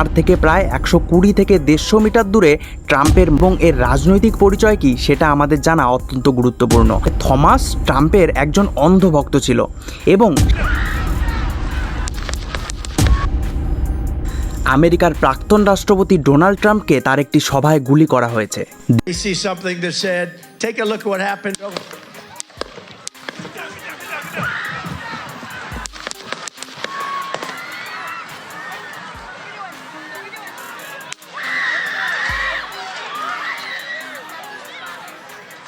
আর থেকে প্রায় একশো কুড়ি থেকে দেড়শো মিটার দূরে ট্রাম্পের এবং এর রাজনৈতিক পরিচয় কি সেটা আমাদের জানা অত্যন্ত গুরুত্বপূর্ণ। থমাস ট্রাম্পের একজন অন্ধভক্ত ছিল এবং আমেরিকার প্রাক্তন রাষ্ট্রপতি ডোনাল্ড ট্রাম্পকে তার একটি সভায় গুলি করা হয়েছে।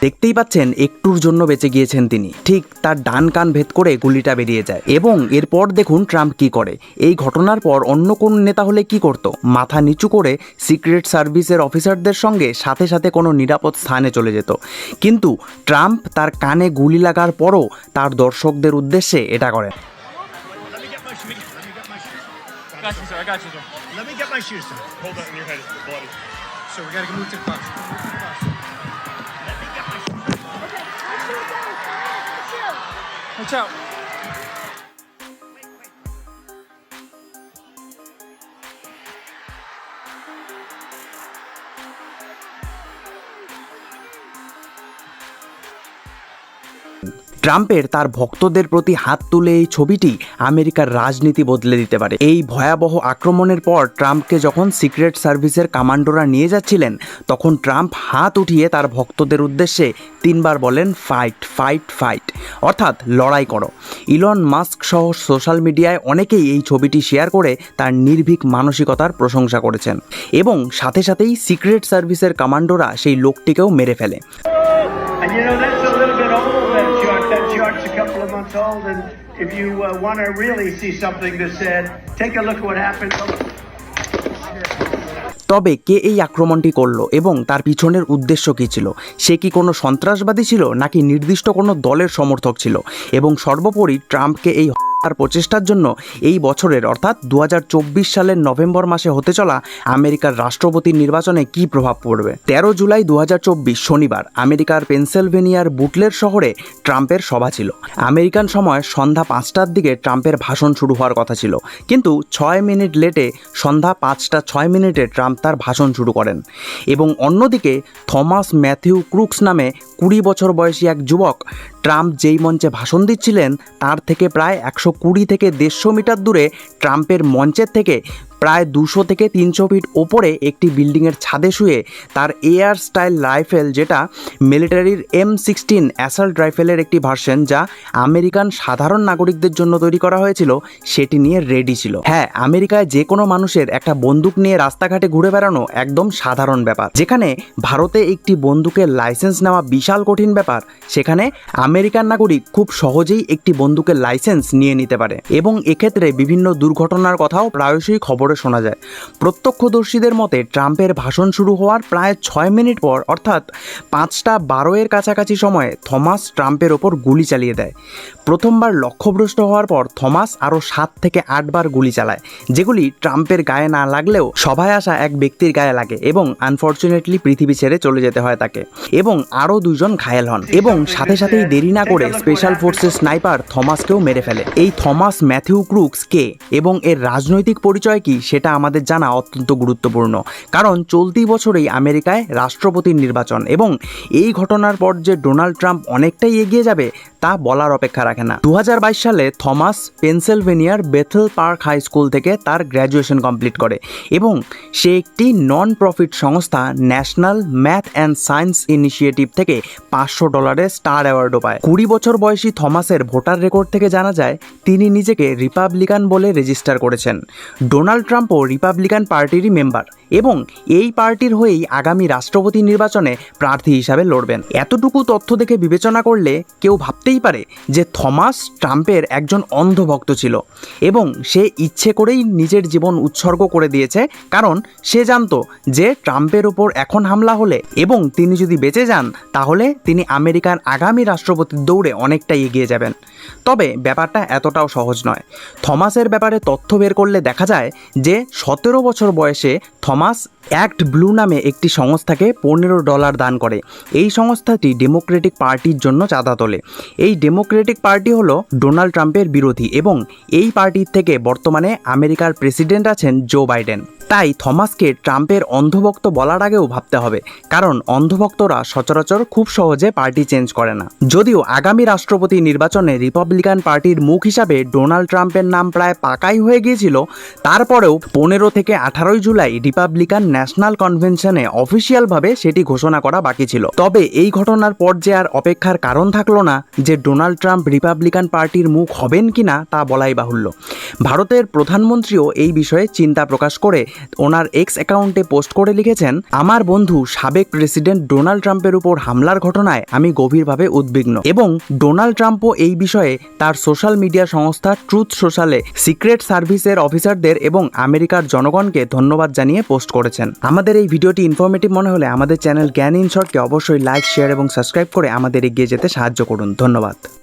দেখতেই পাচ্ছেন একটুর জন্য বেঁচে গিয়েছেন তিনি ঠিক তার ডান কান ভেদ করে গুলিটা বেরিয়ে যায় এবং এরপর দেখুন ট্রাম্প কি করে এই ঘটনার পর অন্য কোন নেতা হলে কি করত মাথা নিচু করে সিক্রেট সার্ভিসের অফিসারদের সঙ্গে সাথে সাথে কোনো নিরাপদ স্থানে চলে যেত কিন্তু ট্রাম্প তার কানে গুলি লাগার পরও তার দর্শকদের উদ্দেশ্যে এটা করেন. I got you, sir. I got you, sir. Let me get my shoes. Sir. Hold on, your head is bloody. So we got to move to the bus. Watch out. ট্রাম্পের তার ভক্তদের প্রতি হাত তুলে এই ছবিটি আমেরিকার রাজনীতি বদলে দিতে পারে। এই ভয়াবহ আক্রমণের পর ট্রাম্পকে যখন সিক্রেট সার্ভিসের কমান্ডোরা নিয়ে যাচ্ছিলেন, তখন ট্রাম্প হাত উঠিয়ে তার ভক্তদের উদ্দেশ্যে তিনবার বলেন, ফাইট ফাইট ফাইট। অর্থাৎ, লড়াই করো। ইলন মাস্ক সহ সোশ্যাল মিডিয়ায় অনেকেই এই ছবিটি শেয়ার করে তার নির্ভীক মানসিকতার প্রশংসা করেছেন এবং সাথে সাথেই সিক্রেট সার্ভিসের কমান্ডোরা সেই লোকটিকেও মেরে ফেলে। And if you uh, want to really see something that said, take a look at what happened. তবে কে এই আক্রমণটি করল এবং তার পিছনের উদ্দেশ্য কী ছিল সে কি কোনো সন্ত্রাসবাদী ছিল নাকি নির্দিষ্ট কোনো দলের সমর্থক ছিল এবং সর্বোপরি ট্রাম্পকে এই হত্যার প্রচেষ্টার জন্য এই বছরের, অর্থাৎ দু হাজার চব্বিশ সালের নভেম্বর মাসে হতে চলা আমেরিকার রাষ্ট্রপতির নির্বাচনে কি প্রভাব পড়বে? তেরো জুলাই দু হাজার চব্বিশ শনিবার আমেরিকার পেনসিলভেনিয়ার বুটলের শহরে ট্রাম্পের সভা ছিল। আমেরিকান সময় সন্ধ্যা পাঁচটার দিকে ট্রাম্পের ভাষণ শুরু হওয়ার কথা ছিল। কিন্তু ছয় মিনিট লেটে সন্ধ্যা পাঁচটা ছয় মিনিটে ট্রাম্প তার ভাষণ শুরু করেন এবং অন্যদিকে থমাস ম্যাথিউ ক্রুকস নামে কুড়ি বছর বয়সী এক যুবক ট্রাম্প যেই মঞ্চে ভাষণ দিচ্ছিলেন, তার থেকে প্রায় একশো কুড়ি থেকে দেড়শো মিটার দূরে ট্রাম্পের মঞ্চের থেকে প্রায় দুশো থেকে তিনশো ফিট ওপরে একটি বিল্ডিংয়ের ছাদে শুয়ে তার এয়ার স্টাইল রাইফেল যেটা মিলিটারির এম সিক্সটিন অ্যাসাল্ট রাইফেলের একটি ভার্সন যা আমেরিকান সাধারণ নাগরিকদের জন্য তৈরি করা হয়েছিল, সেটি নিয়ে রেডি ছিল। হ্যাঁ আমেরিকায় যে কোনো মানুষের একটা বন্দুক নিয়ে রাস্তাঘাটে ঘুরে বেড়ানো একদম সাধারণ ব্যাপার। যেখানে ভারতে একটি বন্দুকের লাইসেন্স নেওয়া বিশাল কঠিন ব্যাপার, সেখানে আমেরিকান নাগরিক খুব সহজেই একটি বন্দুকের লাইসেন্স নিয়ে নিতে পারে। এবং এক্ষেত্রে বিভিন্ন দুর্ঘটনার কথাও প্রায়শই খবরে শোনা যায়। প্রত্যক্ষদর্শীদের মতে, ট্রাম্পের ভাষণ শুরু হওয়ার প্রায় ছয় মিনিট পর, অর্থাৎ পাঁচটা বারো এর কাছাকাছি সময়ে, থমাস ট্রাম্পের ওপর গুলি চালিয়ে দেয়। প্রথমবার লক্ষ্যভ্রষ্ট হওয়ার পর, থমাস আরও সাত থেকে আটবার গুলি চালায়, যেগুলি ট্রাম্পের গায়ে না লাগলেও সভায় আসা এক ব্যক্তির গায়ে লাগে এবং আনফর্চুনেটলি পৃথিবী ছেড়ে চলে যেতে হয় তাকে। এবং আরও দুজন ঘায়েল হন। এবং সাথে সাথেই দেরি না করে স্পেশাল ফোর্সের স্নাইপার থমাসকেও মেরে ফেলে। এই থমাস ম্যাথিউ ক্রুকস কে এবং এর রাজনৈতিক পরিচয় কি সেটা আমাদের জানা অত্যন্ত গুরুত্বপূর্ণ। কারণ চলতি বছরেই আমেরিকায় রাষ্ট্রপতির নির্বাচন এবং এই ঘটনার পর যে ডোনাল্ড ট্রাম্প অনেকটাই এগিয়ে যাবে তা বলার অপেক্ষা রাখে না। দু হাজার বাইশ সালে থমাস পেনসিলভেনিয়ার বেথেল পার্ক হাই স্কুল থেকে তার গ্র্যাজুয়েশন কমপ্লিট করে এবং সে একটি নন প্রফিট সংস্থা national math and science initiative থেকে পাঁচশো ডলারের স্টার অ্যাওয়ার্ডও পায়। কুড়ি বছর বয়সী থমাসের ভোটার রেকর্ড থেকে জানা যায়, তিনি নিজেকে রিপাবলিকান বলে রেজিস্টার করেছেন। ডোনাল্ড ট্রাম্পও রিপাবলিকান পার্টিরই মেম্বার। এবং এই পার্টির হয়েই আগামী রাষ্ট্রপতি নির্বাচনে প্রার্থী হিসাবে লড়বেন। এতটুকু তথ্য দেখে বিবেচনা করলে কেউ ভাবতেই পারে যে থমাস ট্রাম্পের একজন অন্ধভক্ত ছিল এবং সে ইচ্ছে করেই নিজের জীবন উৎসর্গ করে দিয়েছে, কারণ সে জানতো যে ট্রাম্পের ওপর এখন হামলা হলে এবং তিনি যদি বেঁচে যান, তাহলে তিনি আমেরিকার আগামী রাষ্ট্রপতির দৌড়ে অনেকটাই এগিয়ে যাবেন। তবে ব্যাপারটা এতটাও সহজ নয়। থমাসের ব্যাপারে তথ্য বের করলে দেখা যায় যে সতেরো বছর বয়সে থমাস থমাস অ্যাক্ট ব্লু নামে একটি সংস্থাকে পনেরো ডলার দান করে। এই সংস্থাটি ডেমোক্রেটিক পার্টির জন্য চাঁদা তোলে। এই ডেমোক্রেটিক পার্টি হলো ডোনাল্ড ট্রাম্পের বিরোধী এবং এই পার্টির থেকে বর্তমানে আমেরিকার প্রেসিডেন্ট আছেন জো বাইডেন তাই থমাসকে ট্রাম্পের অন্ধভক্ত বলার আগেও ভাবতে হবে, কারণ অন্ধভক্তরা সচরাচর খুব সহজে পার্টি চেঞ্জ করে না। যদিও আগামী রাষ্ট্রপতি নির্বাচনে রিপাবলিকান পার্টির মুখ হিসাবে ডোনাল্ড ট্রাম্পের নাম প্রায় পাকাই হয়ে গিয়েছিল, তারপরেও পনেরো থেকে আঠারোই জুলাই রিপাবলিকান ন্যাশনাল কনভেনশনে অফিসিয়ালভাবে সেটি ঘোষণা করা বাকি ছিল। তবে এই ঘটনার পর যে আর অপেক্ষার কারণ থাকল না, যে ডোনাল্ড ট্রাম্প রিপাবলিকান পার্টির মুখ হবেন কিনা তা বলাই বাহুল্য। ভারতের প্রধানমন্ত্রীও এই বিষয়ে চিন্তা প্রকাশ করে ওনার এক্স অ্যাকাউন্টে পোস্ট করে লিখেছেন, আমার বন্ধু সাবেক প্রেসিডেন্ট ডোনাল্ড ট্রাম্পের উপর হামলার ঘটনায় আমি গভীরভাবে উদ্বিগ্ন এবং ডোনাল্ড ট্রাম্পও এই বিষয়ে তার সোশ্যাল মিডিয়া সংস্থা ট্রুথ সোশ্যালে সিক্রেট সার্ভিসের অফিসারদের এবং আমেরিকার জনগণকে ধন্যবাদ জানিয়ে পোস্ট করেছেন। আমাদের এই ভিডিওটি ইনফরমেটিভ মনে হলে আমাদের চ্যানেল জ্ঞান ইন শর্টকে অবশ্যই লাইক শেয়ার এবং সাবস্ক্রাইব করে আমাদের এগিয়ে যেতে সাহায্য করুন। ধন্যবাদ।